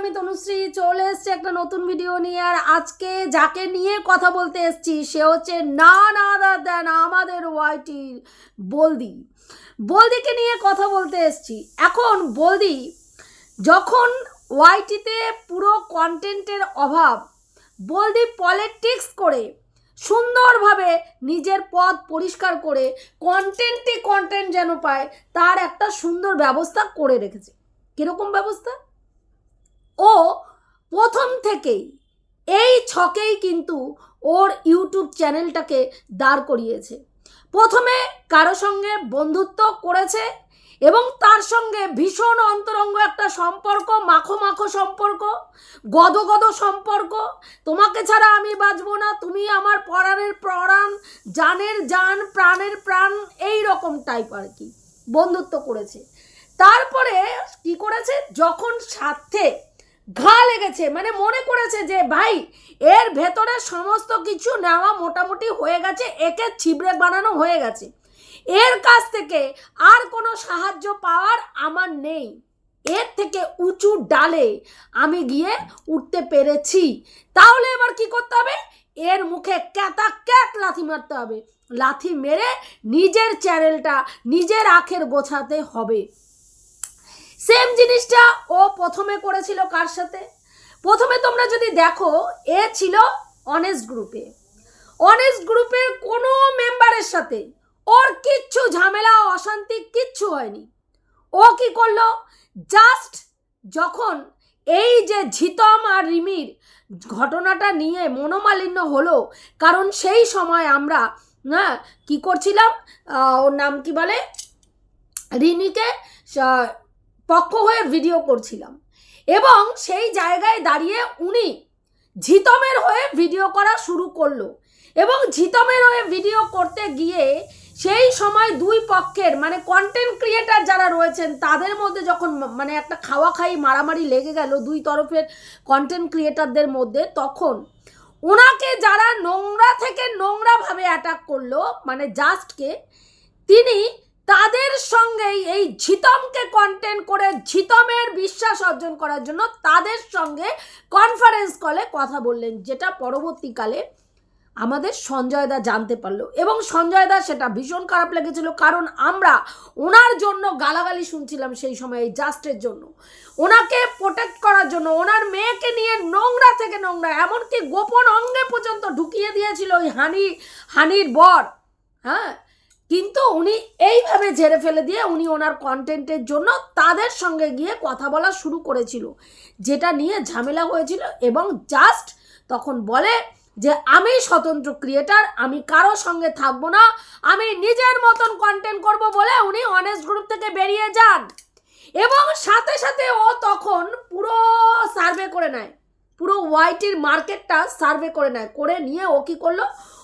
আমি তনুশ্রী চলে এসছি একটা নতুন ভিডিও নিয়ে, আর আজকে যাকে নিয়ে কথা বলতে এসছি, সে হচ্ছে না না দেন আমাদের ওয়াইটির বলদি। বলদিকে নিয়ে কথা বলতে এসছি। এখন বলদি, যখন ওয়াইটিতে পুরো কন্টেন্টের অভাব, বলদি পলিটিক্স করে, সুন্দরভাবে নিজের পথ পরিষ্কার করে কন্টেন্টই কন্টেন্ট যেন পায়, তার একটা সুন্দর ব্যবস্থা করে রেখেছে। কীরকম ব্যবস্থা? ও প্রথম থেকেই, এই ছকেই কিন্তু ওর ইউটিউব চ্যানেলটাকে দাঁড় করিয়েছে। প্রথমে কারও সঙ্গে বন্ধুত্ব করেছে এবং তার সঙ্গে ভীষণ অন্তরঙ্গ একটা সম্পর্ক, মাখো মাখো সম্পর্ক, গদ গদ সম্পর্ক। তোমাকে ছাড়া আমি বাঁচবো না, তুমি আমার পরাণের প্রাণ, জানের জান, প্রাণের প্রাণ, এই রকম টাইপ আর কি, বন্ধুত্ব করেছে। তারপরে কি করেছে? যখন স্বার্থে ঘা লেগেছে। মানে মনে করেছে যে, ভাই, এর ভেতরে সমস্ত কিছু নেওয়া মোটামুটি হয়ে গেছে, একে ছিবড়ে বানানো হয়ে গেছে। এর কাছ থেকে আর কোনো সাহায্য পাওয়ার আমার নেই। এর থেকে উঁচু ডালে আমি গিয়ে উঠতে পেরেছি। তাহলে এবার কি করতে হবে? এর মুখে ক্যাতা ক্যাত লাথি মারতে হবে। লাথি মেরে নিজের চ্যানেলটা, নিজের আখের গোছাতে হবে। সেম জিনিসটা ও প্রথমে করেছিল কার সাথে? প্রথমে তোমরা যদি দেখো, এ ছিল অনেস্ট গ্রুপে অনেস্ট গ্রুপের কোনো মেম্বারের সাথে ওর কিচ্ছু ঝামেলা, অশান্তি কিচ্ছু হয়নি। ও কি করল? জাস্ট যখন এই যে ঝিতম আর রিমির ঘটনাটা নিয়ে মনোমালিন্য হলো, কারণ সেই সময় আমরা, না, কি করছিলাম? ওর নাম কি বলে? রিনিকে পক্ষ হয়ে ভিডিও করছিলাম। এবং সেই জায়গায় দাঁড়িয়ে উনি ঝিতমের হয়ে ভিডিও করা শুরু করল। এবং ঝিতমের হয়ে ভিডিও করতে গিয়ে সেই সময় দুই পক্ষের মানে কন্টেন্ট ক্রিয়েটার যারা রয়েছেন, তাদের মধ্যে যখন মানে একটা খাওয়া খাই মারামারি লেগে গেল দুই তরফের কন্টেন্ট ক্রিয়েটারদের মধ্যে, তখন ওনাকে যারা নোংরা থেকে নোংরাভাবে অ্যাটাক করল মানে জাস্টকে তিনি তাদের সঙ্গেই এই ঝিতমকে কন্টেন্ট করে ঝিতমের বিশ্বাস অর্জন করার জন্য তাদের সঙ্গে কনফারেন্স কলে কথা বললেন, যেটা পরবর্তীকালে আমাদের সঞ্জয় দা জানতে পারল। এবং সঞ্জয় দা সেটা ভীষণ খারাপ লেগেছিল, কারণ আমরা ওনার জন্য গালাগালি শুনছিলাম সেই সময় এই জাস্টের জন্য। ওনাকে প্রোটেক্ট করার জন্য, ওনার মেয়েকে নিয়ে নোংরা থেকে নোংরা, এমনকি গোপন অঙ্গে পর্যন্ত ঢুকিয়ে দিয়েছিল ওই হানি, হানির বর হ্যাঁ? কিন্তু উনি এইভাবে ঝেড়ে ফেলে দিয়ে উনি ওনার কন্টেন্টের জন্য তাদের সঙ্গে গিয়ে কথা বলা শুরু করেছিল। যেটা নিয়ে ঝামেলা হয়েছিল এবং জাস্ট তখন বলে যে, আমি স্বতন্ত্র ক্রিয়েটার আমি কারও সঙ্গে থাকব না, আমি নিজের মতন কন্টেন্ট করব বলে উনি অনেস্ট গ্রুপ থেকে বেরিয়ে যান। এবং সাথে সাথে ও তখন পুরো সার্ভে করে নেয়। পুরো ওয়াইটির মার্কেটটা সার্ভে করে নেয়। করে নিয়ে ও কী করল?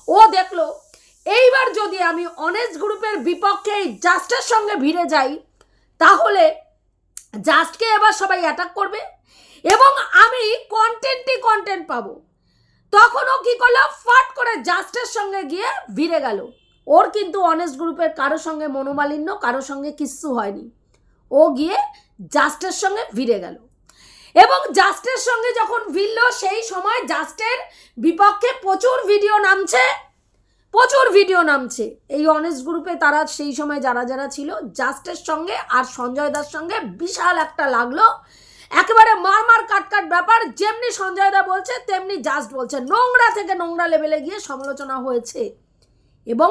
ও দেখল এইবার যদি আমি অনেস্ট গ্রুপের বিপক্ষে এই জাস্টের সঙ্গে ভিড়ে যাই, তাহলে জাস্টকে এবার সবাই অ্যাটাক করবে এবং আমি কন্টেন্টই কন্টেন্ট পাবো। তখন ও কি করল? ফাট করে জাস্টের সঙ্গে গিয়ে ভিড়ে গেল। ওর কিন্তু অনেস্ট গ্রুপের কারোর সঙ্গে মনোমালিন্য, কারোর সঙ্গে কিচ্ছু হয়নি। ও গিয়ে জাস্টের সঙ্গে ভিড়ে গেল। এবং জাস্টের সঙ্গে যখন ভিড়ল, সেই সময় জাস্টের বিপক্ষে প্রচুর ভিডিও নামছে। প্রচুর ভিডিও নামছে। এই অনেস্ট গ্রুপে তারা সেই সময় যারা যারা ছিল জাস্টের সঙ্গে আর সঞ্জয় দার সঙ্গে বিশাল একটা লাগল। একেবারে মার মার কাট কাট ব্যাপার, যেমনি সঞ্জয় দা বলছে, তেমনি জাস্ট বলছে। নোংরা থেকে নোংরা লেভেলে গিয়ে সমালোচনা হয়েছে এবং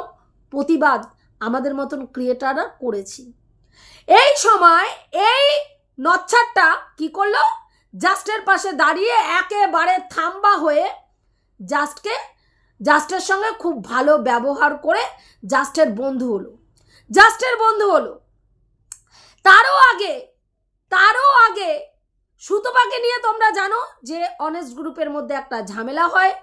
প্রতিবাদ আমাদের মতন ক্রিয়েটাররা করেছি। এই সময় এই নচ্ছারটা কি করল? জাস্টের পাশে দাঁড়িয়ে একেবারে থাম্বা হয়ে জাস্টকে জাস্টের সঙ্গে খুব ভালো ব্যবহার করে জাস্টের বন্ধু হলো। জাস্টের বন্ধু হলো। তারও আগে তারও আগে সুতপাকে নিয়ে তোমরা জানো যে অনেস্ট গ্রুপের মধ্যে একটা ঝামেলা হয়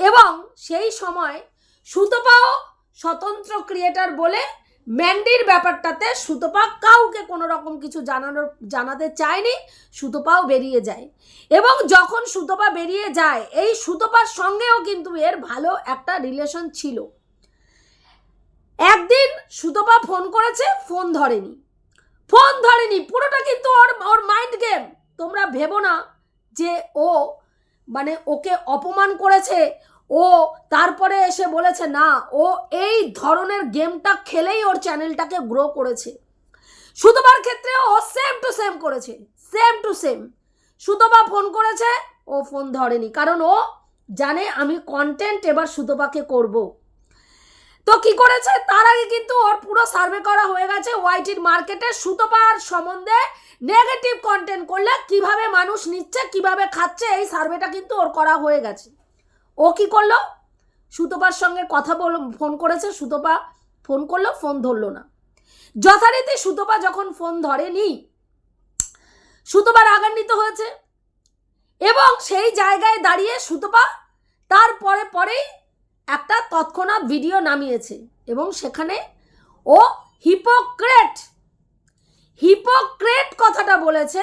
এবং সেই সময় সুতপাও স্বতন্ত্র ক্রিয়েটার বলে ম্যান্ডির ব্যাপারটাতে সুতপা কাউকে কোনো রকম কিছু জানানোর, জানাতে চায়নি, সুতপাও বেরিয়ে যায়। এবং যখন সুতপা বেরিয়ে যায়, এই সুতপার সঙ্গেও কিন্তু এর ভালো একটা রিলেশন ছিল। একদিন সুতপা ফোন করেছে, ফোন ধরেনি। ফোন ধরেনি, পুরোটা কিন্তু ওর ওর মাইন্ড গেম তোমরা ভেবো না যে ও মানে ওকে অপমান করেছে ও তারপরে এসে বলেছে, না, ও এই ধরনের গেমটা খেলেই ওর চ্যানেলটাকে গ্রো করেছে। সুতোবার ক্ষেত্রে ও সেম টু সেম করেছে same to same Sutapa phone করেছে, ও ফোন ধরেনি, কারণ ও জানে আমি কন্টেন্ট এবার সুতোপাকে করব। তো কি করেছে? তার আগে কিন্তু ওর পুরো সার্ভে করা হয়ে গেছে ওয়াইটির মার্কেটে সুতোপার সম্বন্ধে নেগেটিভ কন্টেন্ট করলে কীভাবে মানুষ নিচ্ছে, কীভাবে খাচ্ছে, এই সার্ভেটা কিন্তু ওর করা হয়ে গেছে। ও কি করল? সুতোপার সঙ্গে কথা বল, ফোন করেছে, সুতোপা ফোন করল, ফোন ধরলো না। যথারীতি সুতোপা যখন ফোন ধরেনি, সুতোপা রাগান্বিত হয়েছে এবং সেই জায়গায় দাঁড়িয়ে সুতোপা তারপরে পরেই একটা তৎক্ষণাৎ ভিডিও নামিয়েছে এবং সেখানে ও হিপোক্রেট হিপোক্রেট কথাটা বলেছে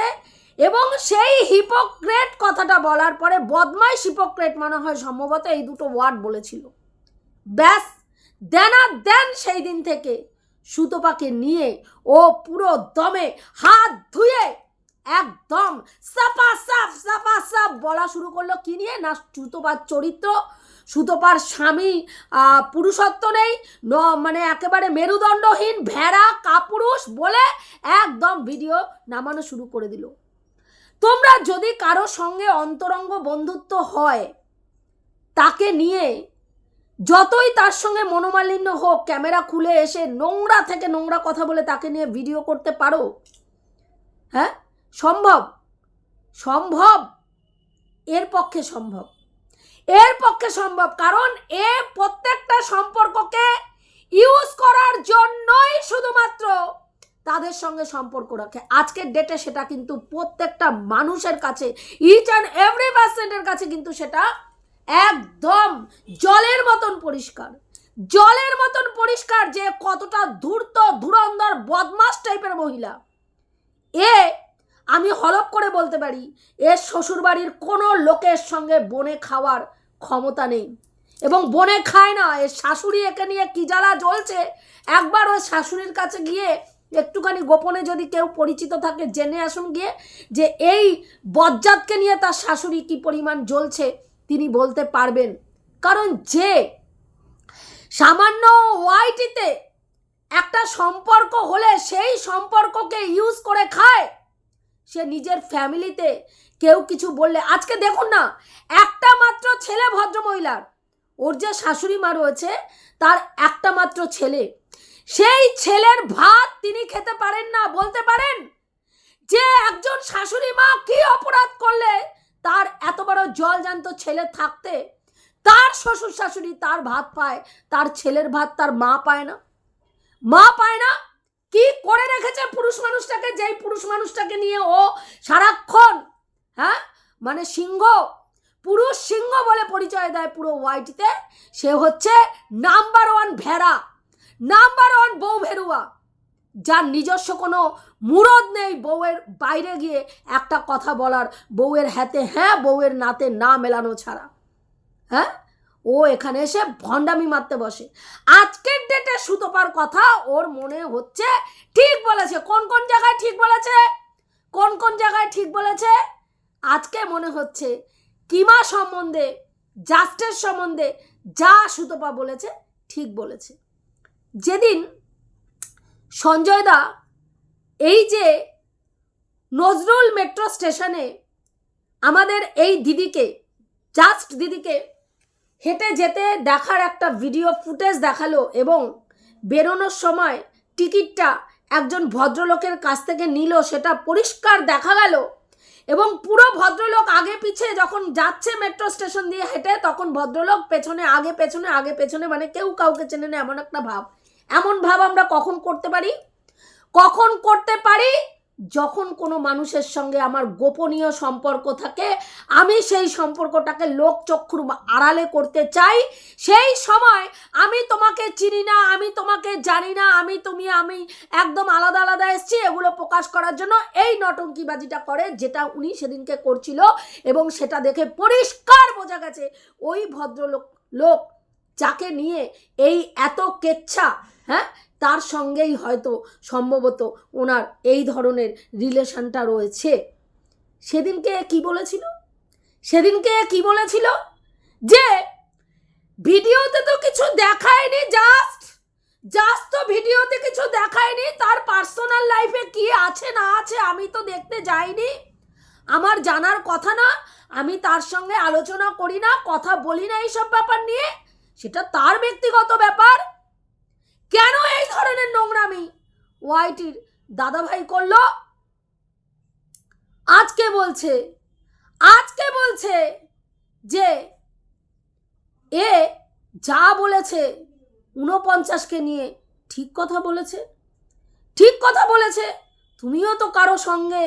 এবং সেই হিপোক্রেট কথাটা বলার পরে বদমাইশ হিপোক্রেট মনে হয় সম্ভবত এই দুটো ওয়ার্ড বলেছিল। ব্যাস দেন আর দেন সেই দিন থেকে সুতোপাকে নিয়ে ও পুরো দমে হাত ধুয়ে একদম সাফা সাফ সাফা সাফ বলা শুরু করল। কি নিয়ে? না, সুতোপার চরিত্র, সুতোপার স্বামী পুরুষত্ব নেই, ন মানে একেবারে মেরুদণ্ডহীন, ভেড়া, কাপুরুষ বলে একদম ভিডিও নামানো শুরু করে দিল। তোমরা যদি কারও সঙ্গে অন্তরঙ্গ বন্ধুত্ব হয়, তাকে নিয়ে যতই তার সঙ্গে মনোমালিন্য হোক, ক্যামেরা খুলে এসে নোংরা থেকে নোংরা কথা বলে তাকে নিয়ে ভিডিও করতে পারো? হ্যাঁ? সম্ভব? সম্ভব? এর পক্ষে সম্ভব। এর পক্ষে সম্ভব, কারণ এ প্রত্যেকটা সম্পর্ককে ইউজ করার জন্যই শুধুমাত্র তাদের সঙ্গে সম্পর্ক রাখে। আজকের ডেটে সেটা কিন্তু প্রত্যেকটা মানুষের কাছে ইচ অ্যান্ড এভরি পার্সেন্টের কাছে কিন্তু সেটা একদম জলের মতন পরিষ্কার। জলের মতন পরিষ্কার যে কতটা ধূর্ত, ধুরন্ধর বদমাস টাইপের মহিলা। এ, আমি হলপ করে বলতে পারি এর শ্বশুরবাড়ির কোনো লোকের সঙ্গে বনে খাওয়ার ক্ষমতা নেই। এবং বনে খায় না এর শাশুড়ি একে নিয়ে কি জ্বালা জ্বলছে? একবার ওই শাশুড়ির কাছে গিয়ে একটুখানি গোপনে যদি কেউ পরিচিত থাকে, জেনে আসুন গিয়ে যে এই বজ্জাতকে নিয়ে তার শাশুড়ি কি পরিমাণ জ্বলছে, তিনি বলতে পারবেন। কারণ যে সামান্য ওয়াইটিতে একটা সম্পর্ক হলে সেই সম্পর্ককে ইউজ করে খায়, সে নিজের ফ্যামিলিতে কেউ কিছু বললে, আজকে দেখুন না, একটা মাত্র ছেলে ভদ্রমহিলার, ওর যে শাশুড়ি মা রয়েছে, তার একটা মাত্র ছেলে। সেই ছেলের ভাত তিনি খেতে পারেন না, বলতে পারেন? যে একজন শাশুড়ি মা কি অপরাধ করলে তার এত বড় জল জান্ত ছেলে থাকতে? তার শ্বশুর শাশুড়ি তার ভাত পায়, তার ছেলের ভাত তার মা পায় না? মা পায় না? কি করে রেখেছে পুরুষ মানুষটাকে, যেই পুরুষ মানুষটাকে নিয়ে ও সারাক্ষণ হ্যাঁ? মানে সিংহ, পুরুষ সিংহ বলে পরিচয় দেয় পুরো ওয়াইটিতে সে হচ্ছে নাম্বার ওয়ান ভেড়া। নাম্বার ওয়ান বউ ভেরুয়া। যার নিজস্ব কোনো মুরদ নেই বউয়ের বাইরে গিয়ে একটা কথা বলার, বউয়ের হাতে হ্যাঁ বউয়ের নাতে না মেলানো ছাড়া। হ্যাঁ? ও এখানে এসে ভণ্ডামি মারতে বসে। আজকের ডেটে সুতোপার কথা ওর মনে হচ্ছে ঠিক বলেছে। কোন কোন জায়গায় ঠিক বলেছে? কোন কোন জায়গায় ঠিক বলেছে? আজকে মনে হচ্ছে কিমা সম্বন্ধে, জাস্টের সম্বন্ধে যা সুতপা বলেছে ঠিক বলেছে। যেদিন সঞ্জয় দা এই যে নজরুল মেট্রো স্টেশনে আমাদের এই দিদিকে জাস্ট দিদিকে হেঁটে যেতে দেখার একটা ভিডিও ফুটেজ দেখাল এবং বেরোনোর সময় টিকিটটা একজন ভদ্রলোকের কাছ থেকে নিল, সেটা পরিষ্কার দেখা গেল। এবং পুরো ভদ্রলোক আগে পিছে যখন যাচ্ছে মেট্রো স্টেশন দিয়ে হেঁটে, তখন ভদ্রলোক পেছনে, আগে পেছনে আগে পেছনে মানে কেউ কাউকে চেনে না, এমন একটা ভাব। এমন ভাব আমরা কখন করতে পারি? কখন করতে পারি? যখন কোনো মানুষের সঙ্গে আমার গোপনীয় সম্পর্ক থাকে, আমি সেই সম্পর্কটাকে লোক চক্ষুর আড়ালে করতে চাই। সেই সময় আমি তোমাকে চিনি না, আমি তোমাকে জানি না, আমি তুমি, আমি একদম আলাদা আলাদা এসছি, এগুলো প্রকাশ করার জন্য এই নটঙ্কিবাজিটা করে, যেটা উনি সেদিনকে করছিল এবং সেটা দেখে পরিষ্কার বোঝা গেছে, ওই ভদ্রলোক, লোক যাকে নিয়ে এই এত কেচ্ছা হ্যাঁ? তার সঙ্গেই হয়তো সম্ভবত ওনার এই ধরনের রিলেশনটা রয়েছে। সেদিনকে কি বলেছিল? সেদিনকে কি বলেছিল? যে, ভিডিওতে তো কিছু দেখায়নি জাস্ট জাস্ট তো ভিডিওতে কিছু দেখায়নি, তার পার্সোনাল লাইফে কি আছে, না আছে, আমি তো দেখতে যাইনি। আমার জানার কথা না, আমি তার সঙ্গে আলোচনা করি না, কথা বলি না এইসব ব্যাপার নিয়ে। সেটা তার ব্যক্তিগত ব্যাপার। কেন এই ধরনের নোংরামি? ওয়াইটির দাদাভাই করল? আজকে বলছে আজকে বলছে যে এ যা বলেছে ঊনপঞ্চাশকে নিয়ে ঠিক কথা বলেছে। ঠিক কথা বলেছে, তুমিও তো কারও সঙ্গে,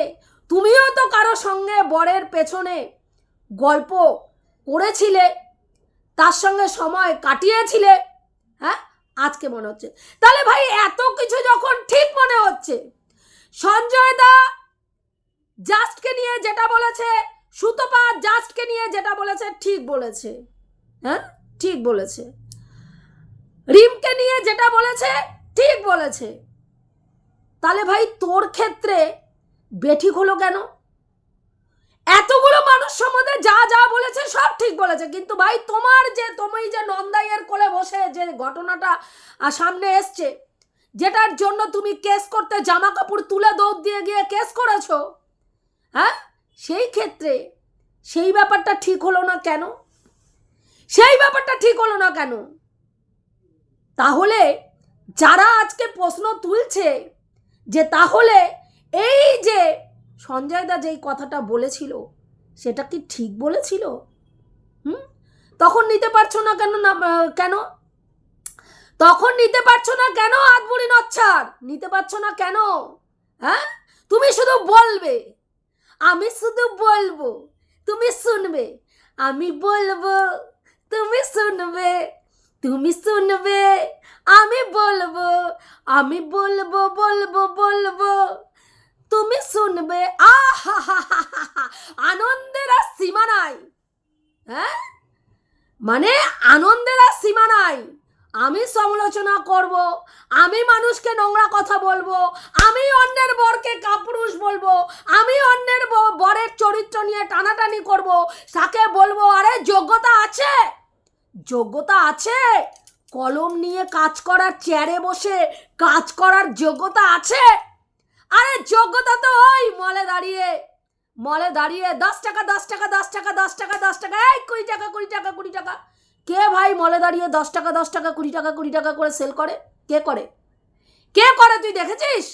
তুমিও তো কারও সঙ্গে বরের পেছনে গল্প করেছিলে, তার সঙ্গে সময় কাটিয়েছিলে হ্যাঁ? আজকে মনে হচ্ছে। তাহলে ভাই, এত কিছু যখন ঠিক মনে হচ্ছে, সঞ্জয় দা জাস্টকে নিয়ে যেটা বলেছে, সুতপা জাস্টকে নিয়ে যেটা বলেছে, ঠিক বলেছে। হ্যাঁ? ঠিক বলেছে। রিমকে নিয়ে যেটা বলেছে, ঠিক বলেছে। তাহলে ভাই, তোর ক্ষেত্রে বেঠিক হলো কেন? এতগুলো মানুষ সম্বন্ধে যা যা বলেছে সব ঠিক বলেছে। কিন্তু ভাই, তোমার যে, তুমি যে নন্দাইয়ের কোলে বসে যে ঘটনাটা সামনে এসছে, যেটার জন্য তুমি কেস করতে জামা কাপড় তুলে দৌড় দিয়ে গিয়ে কেস করেছ হ্যাঁ? সেই ক্ষেত্রে সেই ব্যাপারটা ঠিক হলো না কেন? সেই ব্যাপারটা ঠিক হলো না কেন? তাহলে যারা আজকে প্রশ্ন তুলছে যে তাহলে এই যে সঞ্জয় দা যেই কথাটা বলেছিল, সেটা কি ঠিক বলেছিল? হুম? তখন নিতে পারছ না কেন না কেন? তখন নিতে পারছ না কেন আদবুড়ি নচ্ছার? নিতে পারছ না কেন? হ্যাঁ? তুমি শুধু বলবে। আমি শুধু বলব। তুমি শুনবে। আমি বলব। তুমি শুনবে। তুমি শুনবে। আমি বলব। আমি বলব বলব বলব। তুমি শুনবে। আনন্দের আর সীমা নাই। হ্যাঁ? মানে আনন্দের আর সীমা নাই। আমি সমালোচনা করব, আমি মানুষকে নোংরা কথা বলব, আমি অন্যের বরকে কাপুরুষ বলব, আমি অন্যের বরের চরিত্র নিয়ে টানাটানি করব, তাকে বলব, আরে, যোগ্যতা আছে? যোগ্যতা আছে? কলম নিয়ে কাজ করার চেয়ারে বসে কাজ করার যোগ্যতা আছে? আরে যোগ্যতা তো ওই মলে দাঁড়িয়ে মলে দাঁড়িয়ে দশ টাকা দশ টাকা দশ টাকা দশ টাকা দশ টাকা, এই কুড়ি টাকা কুড়ি টাকা কুড়ি টাকা। কে ভাই মলে দাঁড়িয়ে দশ টাকা দশ টাকা, কুড়ি টাকা কুড়ি টাকা করে সেল করে? কে করে? কে করে তুই দেখেছিস?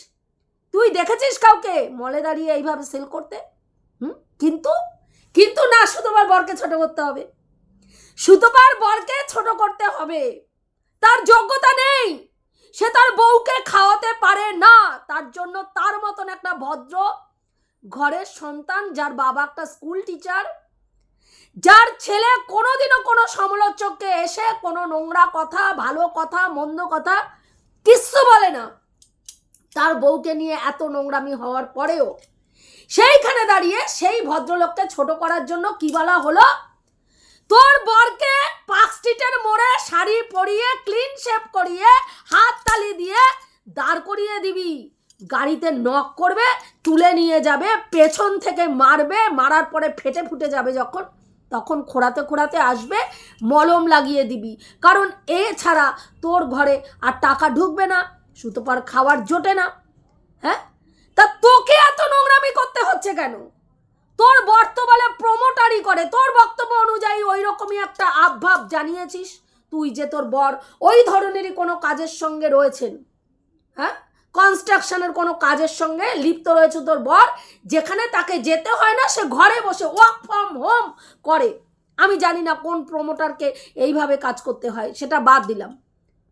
তুই দেখেছিস কাউকে মলে দাঁড়িয়ে এইভাবে সেল করতে? হুম? কিন্তু কিন্তু না সুতোবার বরকে ছোট করতে হবে। সুতোবার বরকে ছোট করতে হবে। তার যোগ্যতা নেই। সে তার বউকে খাওয়াতে পারে না। তার জন্য তার মতন একটা ভদ্র ঘরের সন্তান, যার বাবা একটা স্কুল টিচার যার ছেলে কোনোদিনও কোনো সমালোচককে এসে কোনো নোংরা কথা, ভালো কথা, মন্দ কথা কিচ্ছু বলে না। তার বউকে নিয়ে এত নোংরামি হওয়ার পরেও সেইখানে দাঁড়িয়ে সেই ভদ্রলোককে ছোট করার জন্য কি বলা হলো? তোর বরকে পার্ক স্ট্রিটের মোড়ে শাড়ি পরিয়ে ক্লিন শেপ করিয়ে, হাত তালি দিয়ে দাঁড় করিয়ে দিবি। গাড়িতে নক করবে, তুলে নিয়ে যাবে, পেছন থেকে মারবে, মারার পরে ফেটে ফুটে যাবে যখন, তখন খোঁড়াতে খোঁড়াতে আসবে, মলম লাগিয়ে দিবি। কারণ এ ছাড়া তোর ঘরে আর টাকা ঢুকবে না, সুতোপার খাওয়ার জোটে না। হ্যাঁ? তা তোকে এত নোংরামি করতে হচ্ছে কেন? তোর বর্তমানে প্রমোটারি করে। তোর বক্তব্য অনুযায়ী ওই রকমই একটা আবভাব জানিয়েছিস তুই যে তোর বর ওই ধরনেরই কোনো কাজের সঙ্গে রয়েছেন। হ্যাঁ? কনস্ট্রাকশনের কোনো কাজের সঙ্গে লিপ্ত রয়েছে তোর বর, যেখানে তাকে যেতে হয় না, সে ঘরে বসে ওয়ার্ক ফ্রম হোম করে। আমি জানি না কোন প্রমোটারকে এইভাবে কাজ করতে হয়, সেটা বাদ দিলাম।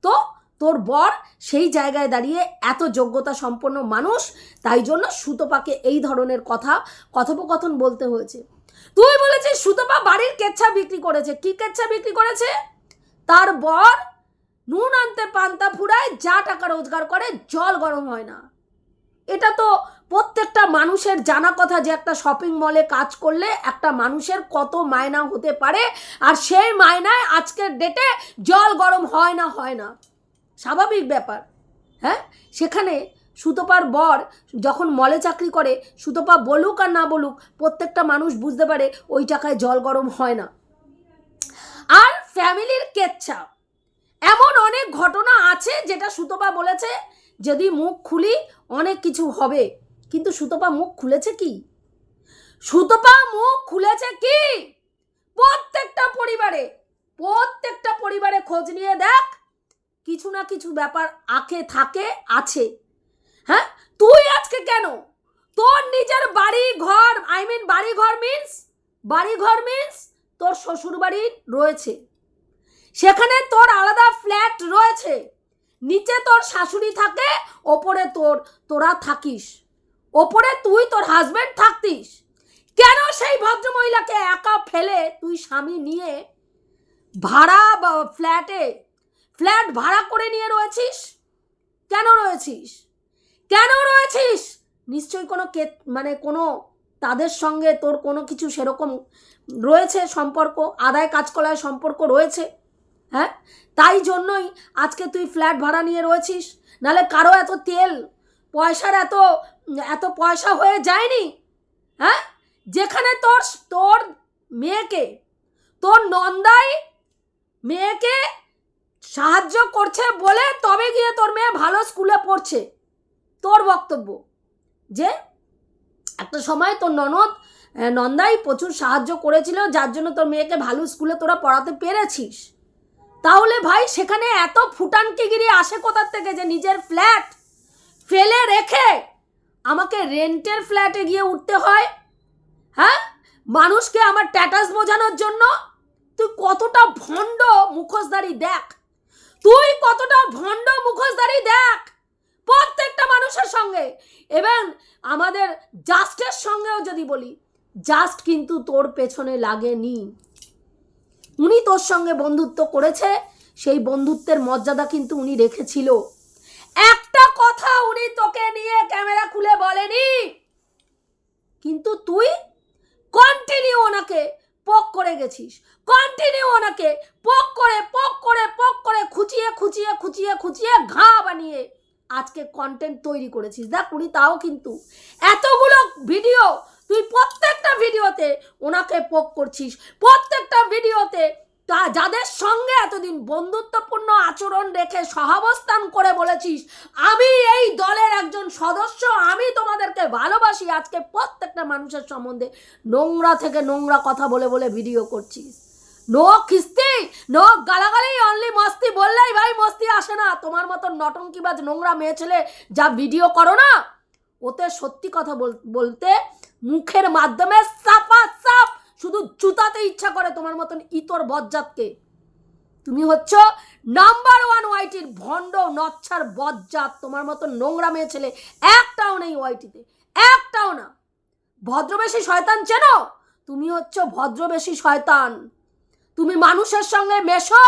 তো তোর বর সেই জায়গায় দাঁড়িয়ে এত যোগ্যতা সম্পন্ন মানুষ, তাই জন্য সুতপাকে এই ধরনের কথা, কথোপকথন বলতে হয়েছে। তুই বলেছিস সুতপা বাড়ির কেচ্ছা বিক্রি করেছে। কি কেচ্ছা বিক্রি করেছে? তার বর নুন আনতে পান্তা ফুরায় যা টাকা রোজগার করে, জল গরম হয় না। এটা তো প্রত্যেকটা মানুষের জানা কথা যে একটা শপিং মলে কাজ করলে একটা মানুষের কত মায়না হতে পারে, আর সেই মায়নায় আজকের ডেটে জল গরম হয় না হয় না। স্বাভাবিক ব্যাপার। হ্যাঁ? সেখানে সুতপার বর যখন মলে চাকরি করে, সুতপা বলুক আর না বলুক, প্রত্যেকটা মানুষ বুঝতে পারে ওই টাকায় জল গরম হয় না। আর ফ্যামিলির কেচ্ছা। এমন অনেক ঘটনা আছে যেটা সুতপা বলেছে, যদি মুখ খুলি অনেক কিছু হবে। কিন্তু সুতপা মুখ খুলেছে কি? সুতপা মুখ খুলেছে কি? প্রত্যেকটা পরিবারে প্রত্যেকটা পরিবারে খোঁজ নিয়ে দেখ কিছু না কিছু ব্যাপার আঁকে থাকে, আছে। হ্যাঁ? তুই আজকে কেন? তোর নিজের বাড়ি ঘর আই মিন বাড়ি ঘর মিন্স বাড়ি ঘর মিন্স তোর শ্বশুর বাড়ি রয়েছে। সেখানে তোর আলাদা ফ্ল্যাট রয়েছে। নিচে তোর শাশুড়ি থাকে, ওপরে তোর, তোরা থাকিস। ওপরে তুই তোর হাজবেন্ড থাকতিস। কেন সেই ভদ্রমহিলাকে একা ফেলে তুই স্বামী নিয়ে ভাড়া ফ্ল্যাটে ফ্ল্যাট ভাড়া করে নিয়ে রয়েছিস? কেন রয়েছিস? কেন রয়েছিস? নিশ্চয়ই কোনো কে মানে কোনো তাদের সঙ্গে তোর কোনো কিছু সেরকম রয়েছে সম্পর্ক, আদায় কাজকলায় সম্পর্ক রয়েছে? হ্যাঁ? তাই জন্যই আজকে তুই ফ্ল্যাট ভাড়া নিয়ে রয়েছিস। নালে কারও এত তেল, পয়সার এত এত পয়সা হয়ে যায়নি? হ্যাঁ? যেখানে তোর তোর মেয়েকে, তোর নন্দাই মেয়েকে সাহায্য করছে বলে তবে গিয়ে তোর মেয়ে ভালো স্কুলে পড়ছে। তোর বক্তব্য যে একটা সময় তোর ননদ নন্দাই প্রচুর সাহায্য করেছিল, যার জন্য তোর মেয়েকে ভালো স্কুলে তোরা পড়াতে পেরেছিস। তাহলে ভাই সেখানে এত ফুটানকিগিরি আসে কোথার থেকে যে নিজের ফ্ল্যাট ফেলে রেখে আমাকে রেন্টের ফ্ল্যাটে গিয়ে উঠতে হয়? হ্যাঁ? মানুষকে আমার ট্যাটাস বোঝানোর জন্য? তুই কতটা ভণ্ড মুখোশধারী দেখ। তুই কতটা ভণ্ড মুখোশধারী দেখ প্রত্যেকটা মানুষের সঙ্গে। এবং আমাদের জাস্টের সঙ্গেও যদি বলি, জাস্ট কিন্তু তোর পেছনে লাগেনি। উনি তোর সঙ্গে বন্ধুত্ব করেছে, সেই বন্ধুত্বের মর্যাদা কিন্তু উনি রেখেছিল। একটা কথা উনি তোকে নিয়ে ক্যামেরা খুলে বলেনি, কিন্তু তুই কন্টিনিউ ওনাকে পক করে গেছিস। কন্টিনিউ ওনাকে পক করে পক করে পক করে, খুঁচিয়ে খুঁচিয়ে খুঁচিয়ে খুঁচিয়ে ঘা বানিয়ে আজকে কন্টেন্ট তৈরি করেছিস। দেখ উনি তাও কিন্তু এতগুলো ভিডিও তুই প্রত্যেকটা ভিডিওতে ওনাকে পোক করছিস। প্রত্যেকটা ভিডিওতে তা যাদের সঙ্গে এতদিন বন্ধুত্বপূর্ণ আচরণ রেখে সহাবস্থান করে বলেছিস, আমি এই দলের একজন সদস্য, আমি তোমাদেরকে ভালোবাসি, আজকে প্রত্যেকটা মানুষের সম্বন্ধে নোংরা থেকে নোংরা কথা বলে বলে ভিডিও করছিস। নো খিস্তি, নো গালাগালি অনলি মস্তি বললেই ভাই মস্তি আসে না। তোমার মতো নটঙ্কিবাজ নোংরা মেয়ে ছেলে যা ভিডিও করো না, ওতে সত্যি কথা বল- বলতে মুখের মাধ্যমে সাপা সাপ শুধু জুতাতে ইচ্ছা করে তোমার মতন ইতর বজ্জাতকে। তুমি হচ্ছ নাম্বার ওয়ান ওয়াইটির ভণ্ড, নচ্ছার বজ্জাত, তোমার মতো নোংরা মেয়ে ছেলে। একটাও নেই ওয়াইটিতে, একটাও না। ভদ্রবেশী শয়তান চেনো? তুমি হচ্ছ ভদ্রবেশী শয়তান। তুমি মানুষের সঙ্গে মেশো,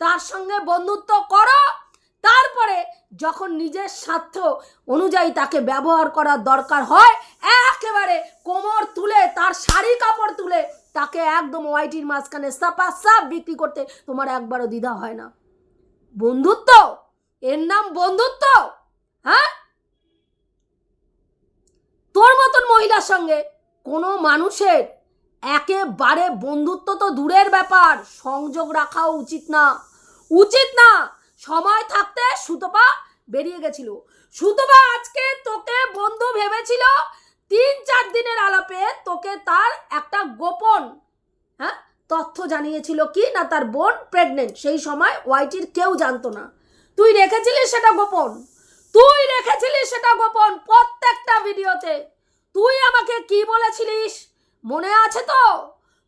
তার সঙ্গে বন্ধুত্ব করো তারপরে যখন নিজের স্বার্থ অনুযায়ী তাকে ব্যবহার করার দরকার হয়, একেবারে কোমর তুলে, তার শাড়ি কাপড় তুলে তাকে একদম ওয়াইটির মাঝখানে সাপা সাপ বিক্রি করতে তোমার একবারও দ্বিধা হয় না। বন্ধুত্ব? এর নাম বন্ধুত্ব? হ্যাঁ? তোর মতন মহিলার সঙ্গে কোনো মানুষের একেবারে বন্ধুত্ব তো দূরের ব্যাপার, সংযোগ রাখাও উচিত না। উচিত না সময় থাকতে সুতপা বেরিয়ে গেছিল। সুতপা আজকে তোকে বন্ধু ভেবেছিল, তিন চার দিনের আলাপে তোকে তার একটা গোপন হ্যাঁ তথ্য জানিয়েছিল কি না তার বোন প্রেগনেন্ট সেই সময় ওয়াইটির কেউ জানতো না। তুই রেখেছিলিস সেটা গোপন? তুই রেখেছিলিস সেটা গোপন প্রত্যেকটা ভিডিওতে। তুই আমাকে কি বলেছিলিস? মনে আছে তো?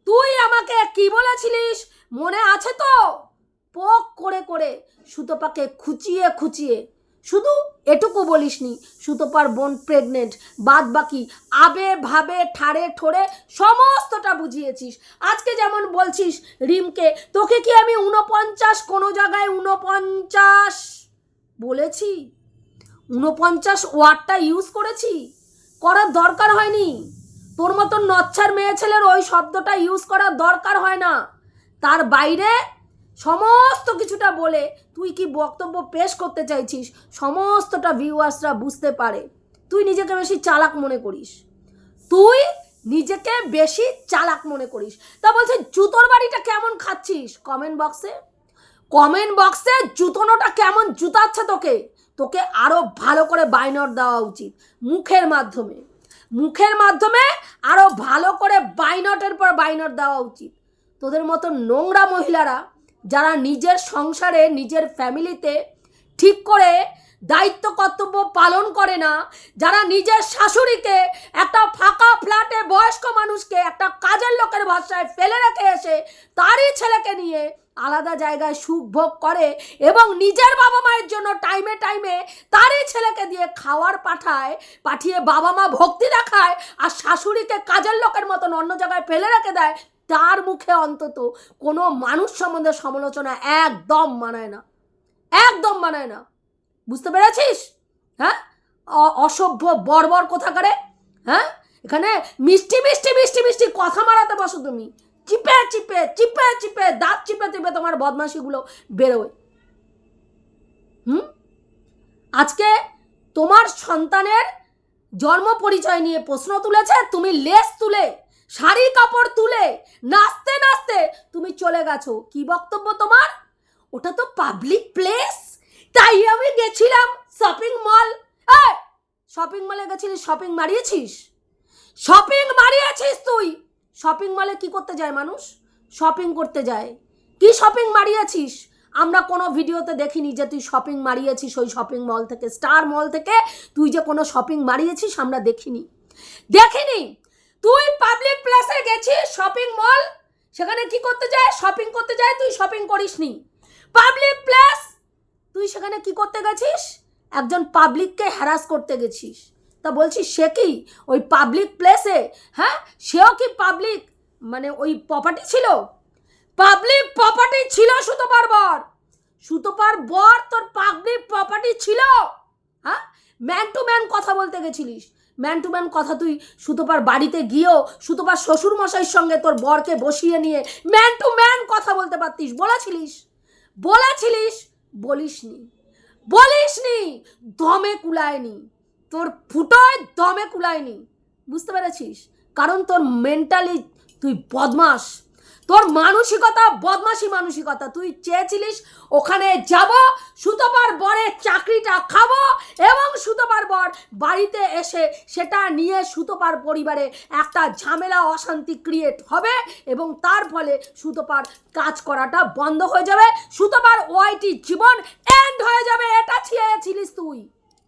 তুই আমাকে কি বলেছিলিস? মনে আছে তো? পক করে করে সুতপাকে খুচিয়ে খুচিয়ে, শুধু এটুকু বলিসনি, সুতপার বোন প্রেগনেন্ট বাদ বাকি আবে ভাবে ঠাড়ে ঠোড়ে সমস্তটা বুঝিয়েছিস। আজকে যেমন বলছিস রিমকে, তোকে কি আমি উনপঞ্চাশ কোনো জায়গায় উনপঞ্চাশ বলেছি? উনপঞ্চাশ ওয়ার্ডটা ইউজ করেছি? করার দরকার হয়নি। তোর মতন নচ্ছার মেয়ে ছেলের ওই শব্দটা ইউজ করার দরকার হয় না। তার বাইরে সমস্ত কিছুটা বলে তুই কি বক্তব্য পেশ করতে চাইছিস? সমস্তটা ভিউয়ার্সরা বুঝতে পারে। তুই নিজেকে বেশি চালাক মনে করিস। তুই নিজেকে বেশি চালাক মনে করিস। তা বলছে, জুতোর বাড়িটা কেমন খাচ্ছিস? কমেন্ট বক্সে কমেন্ট বক্সে জুতোনোটা কেমন জুতাচ্ছে তোকে? তোকে আরও ভালো করে বাইনর দেওয়া উচিত মুখের মাধ্যমে। মুখের মাধ্যমে আরও ভালো করে বাইনটের পর বাইনট দেওয়া উচিত। তোদের মতো নোংরা মহিলারা যারা নিজের সংসারে, নিজের ফ্যামিলিতে ঠিক করে দায়িত্ব কর্তব্য পালন করে না, যারা নিজের শাশুড়িকে একটা ফাঁকা ফ্ল্যাটে বয়স্ক মানুষকে একটা কাজের লোকের ভাষায় ফেলে রেখে এসে তারই ছেলেকে নিয়ে আলাদা জায়গায় সুখ ভোগ করে এবং নিজের বাবা মায়ের জন্য টাইমে টাইমে তারই ছেলেকে দিয়ে খাওয়ার পাঠায়, পাঠিয়ে বাবা মা ভক্তি দেখায় আর শাশুড়িকে কাজের লোকের মতন অন্য জায়গায় ফেলে রেখে দেয় তার মুখে অন্তত কোনো মানুষ সম্বন্ধে সমালোচনা একদম মানায় না। একদম মানায় না। বুঝতে পেরেছিস? হ্যাঁ? অসভ্য, বর্বর কোথাকারে? হ্যাঁ? এখানে মিষ্টি মিষ্টি মিষ্টি মিষ্টি কথা মারাতে বসো তুমি। চিপে চিপে চিপে চিপে, দাঁত চিপে চিপে তোমার বদমাশিগুলো বেরোয়। হুম? আজকে তোমার সন্তানের জন্ম পরিচয় নিয়ে প্রশ্ন তুলেছে, তুমি লেস তুলে শাড়ি কাপড় তুলে নাচতে নাচতে তুমি চলে গেছো। কি বক্তব্য তোমার? ওটা তো পাবলিক প্লেস তাই আমি গেছিলাম শপিং মল শপিং মলে গেছিলি শপিং মারিয়েছিস? শপিং মারিয়েছিস তুই? শপিং মলে কি করতে যায় মানুষ? শপিং করতে যায়। কি শপিং মারিয়েছিস? আমরা কোনো ভিডিওতে দেখিনি যে তুই শপিং মারিয়েছিস ওই শপিং মল থেকে স্টার মল থেকে। তুই যে কোনো শপিং মারিয়েছিস, আমরা দেখিনি। দেখিনি। তুই পাবলিক প্লেসে গেছিস শপিং মল সেখানে কি করতে যায়? শপিং করতে যায়, তুই শপিং করিসনি। পাবলিক প্লেস তুই সেখানে কি করতে গেছিস? একজন পাবলিককে হ্যারাস করতে গেছিস। তা বলছিস সে কি? ওই পাবলিক প্লেসে হ্যাঁ? সেও কি পাবলিক মানে ওই প্রপার্টি ছিল? পাবলিক প্রপার্টি ছিল সুতোপার বর। সুতোপার বর তোর পাবলিক প্রপার্টি ছিল? হ্যাঁ? ম্যান টু ম্যান কথা বলতে গেছিলিস। ম্যান টু ম্যান কথা তুই সুতোপার বাড়িতে গিয়েও সুতোপার শ্বশুর মশাইয়ের সঙ্গে তোর বরকে বসিয়ে নিয়ে ম্যান টু ম্যান কথা বলতে পারতিস, বলেছিলিস? বলেছিলিস? বলিসনি। বলিসনি, দমে কুলায়নি। তোর ফুটোয় দমে কুলায়নি। বুঝতে পেরেছিস? কারণ তোর মেন্টালি তুই বদমাস। তোর মানসিকতা বদমাসি মানসিকতা, তুই চেয়েছিলিস ওখানে যাব, সুতোপার বরের চাকরিটা খাব এবং সুতোপার বর বাড়িতে এসে সেটা নিয়ে সুতোপার পরিবারে একটা ঝামেলা, অশান্তি ক্রিয়েট হবে এবং তার ফলে সুতোপার কাজ করাটা বন্ধ হয়ে যাবে। সুতোপার ওয়াইটি জীবন এন্ড হয়ে যাবে, এটা চেয়েছিলিস তুই।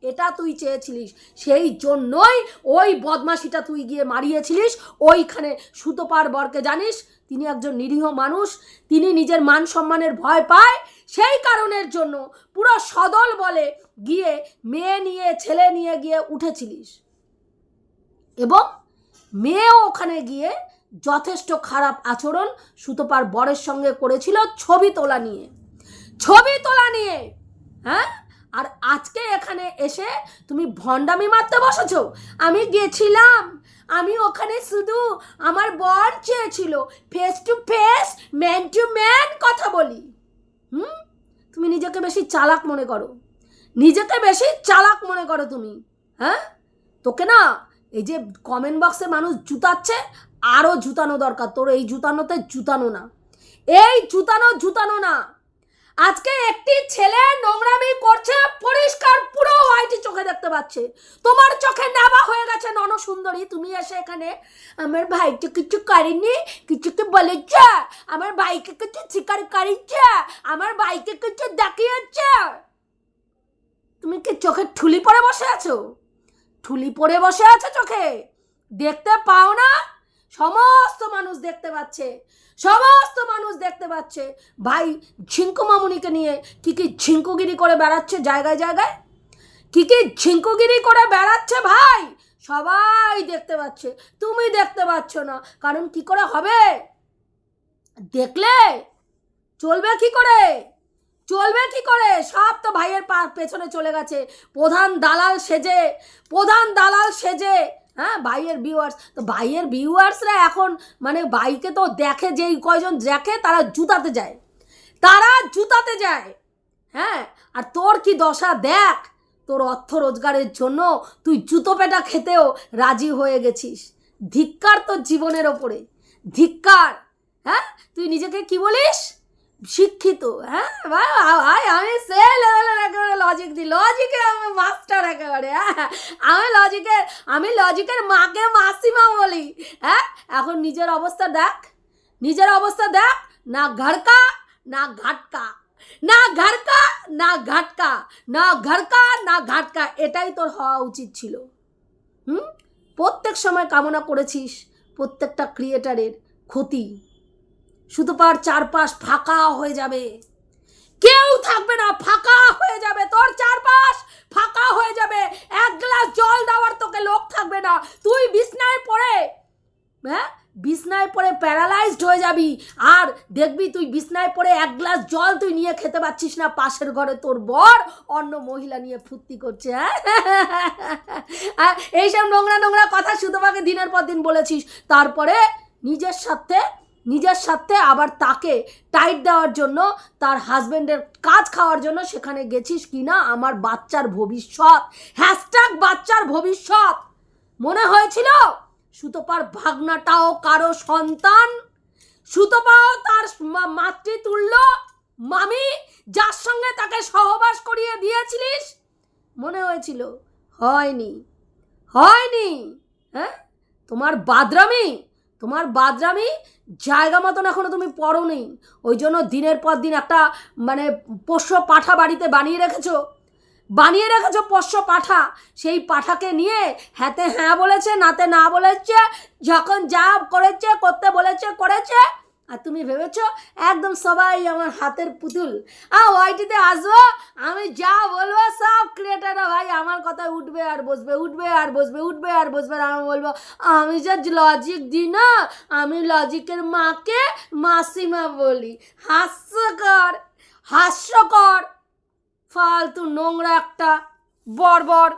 এটা তুই চেয়েছিলিস, সেই জন্যই ওই বদমাশিটা তুই গিয়ে মারিয়েছিলিস। ওইখানে সুতোপার বরকে জানিস তিনি একজন নিরীহ মানুষ, তিনি নিজের মান সম্মানের ভয় পায়, সেই কারণের জন্য পুরো সদল বলে গিয়ে মেয়ে নিয়ে, ছেলে নিয়ে গিয়ে উঠেছিলিস। এবং মেয়েও ওখানে গিয়ে যথেষ্ট খারাপ আচরণ সুতপার বরের সঙ্গে করেছিল ছবি তোলা নিয়ে। ছবি তোলা নিয়ে হ্যাঁ? আর আজকে এখানে এসে তুমি ভণ্ডামি মারতে বসেছ? আমি গেছিলাম। আমি ওখানে শুধু আমার বর চেয়েছিল face to face man to man কথা বলি। হুম? তুমি নিজেকে বেশি চালাক মনে করো। নিজেকে বেশি চালাক মনে করো তুমি। হ্যাঁ? তোকে না এই যে কমেন্ট বক্সে মানুষ জুতাচ্ছে আরও জুতানো দরকার। তোর এই জুতানোতে জুতানো না। এই জুতানো জুতানো না। আজকে একটি ছেলে নোংরামি করছে, পরিষ্কার পুরো হোয়াইটি চোখে দেখতে পাচ্ছে। তোমার চোখে নেবা হয়ে গেছে নন সুন্দরী তুমি এসে এখানে আমার ভাইকে কিছু করেনি কিছুকে বলেছে, আমার ভাইকে কিছু স্বীকার করেছে, আমার ভাইকে কিছু দেখিয়েছে। তুমি কি চোখে ঠুলি পরে বসে আছো? ঠুলি পরে বসে আছে চোখে? দেখতে পাও না? সমস্ত মানুষ দেখতে পাচ্ছে। সমস্ত মানুষ দেখতে পাচ্ছে। ভাই, ঝিঙ্কু মামুনিকে নিয়ে কি কি ঝিঙ্কুগিরি করে বেড়াচ্ছে জায়গায় জায়গায়? কি কি ঝিঙ্কুগিরি করে বেড়াচ্ছে ভাই? সবাই দেখতে পাচ্ছে। তুমি দেখতে পাচ্ছ না। কারণ কি করে হবে? দেখলে? চলবে কি করে? চলবে কি করে? সব তো ভাইয়ের পা পেছনে চলে গেছে। প্রধান দালাল সেজে, প্রধান দালাল সেজে হ্যাঁ ভাইয়ের ভিউয়ার্স তো ভাইয়ের ভিউয়ার্সরা এখন মানে ভাইকে তো দেখে যেই কয়জন দেখে তারা জুতাতে যায়। তারা জুতাতে যায়। হ্যাঁ আর তোর কি দশা দেখ? তোর অর্থ রোজগারের জন্য তুই জুতো পেটা খেতেও রাজি হয়ে গেছিস। ধিক্কার তোর জীবনের ওপরে। ধিক্কার হ্যাঁ? তুই নিজেকে কি বলিস? শিক্ষিত হ্যাঁ? ভাই আমি সে লেভেলের একেবারে লজিক দিই। লজিকে আমি মাস্টার একেবারে হ্যাঁ? আমি লজিকের আমি লজিকের মাকে মাসিমা বলি হ্যাঁ? এখন নিজের অবস্থা দেখ, নিজের অবস্থা দেখ, না ঘরকা, না ঘাটকা। না ঘরকা না ঘাটকা। না ঘরকা, না ঘাটকা, এটাই তোর হওয়া উচিত ছিল। হুম? প্রত্যেক সময় কামনা করেছিস, প্রত্যেকটা ক্রিয়েটারের ক্ষতি। শুধু পার চারপাশ ফাঁকা হয়ে যাবে। কেউ থাকবে না, ফাঁকা হয়ে যাবে। তোর চারপাশ ফাঁকা হয়ে যাবে। এক গ্লাস জল দেওয়ার তোকে লোক থাকবে না। তুই বিছনায় পড়ে হ্যাঁ? বিছনায় পড়ে প্যারালাইজড হয়ে যাবি। আর দেখবি তুই বিছনায় পড়ে এক গ্লাস জল তুই নিয়ে খেতে পাচ্ছিস না। পাশের ঘরে তোর বর অন্য মহিলা নিয়ে ফুর্তি করছে হ্যাঁ? আর এইসব নোংরা নোংরা কথা সুতপাকে দিনের পর দিন বলেছিস। তারপরে নিজের সাথে নিজের সাথে আবার তাকে টাইট দেওয়ার জন্য, তার হাজব্যান্ডের কাজ খাওয়ার জন্য সেখানে গেছিস কি না? আমার বাচ্চার ভবিষ্যৎ। হ্যাশট্যাগ বাচ্চার ভবিষ্যৎ। মনে হয়েছিল? সুতপার ভাগনাটাও কারও সন্তান। সুতপাও তার মাতৃতুল্য মামি, যার সঙ্গে তাকে সহবাস করিয়ে দিয়েছিলিস? মনে হয়েছিল। হয়নি। হয়নি। হ্যাঁ? তোমার বাদরামি? তোমার বাদরামি জায়গা মতন এখনও তুমি পড়ো নেই ওই জন্য দিনের পর দিন একটা মানে পোষ্য পাঠা বাড়িতে বানিয়ে রেখেছো। বানিয়ে রেখেছো পোষ্য পাঠা। সেই পাঠাকে নিয়ে হ্যাঁতে হ্যাঁ বলেছে, নাতে না বলেছে, যখন যা করেছে, করতে বলেছে, করেছে আর তুমি ভেবেছো একদম সবাই আমার হাতের পুতুল। আ ওয়াইটিতে আসব। আমি যা বলব সব ক্রিয়েটাররা ভাই, আমার কথা উঠবে আর বসবে, উঠবে আর বসবে, উঠবে আর বসবে আর আমি বলব, আমি যা লজিক দিই না, আমি লজিকের মাকে মাসিমা বলি। হাস্যকর হাস্যকর, ফালতু নোংরা একটা বর্বর।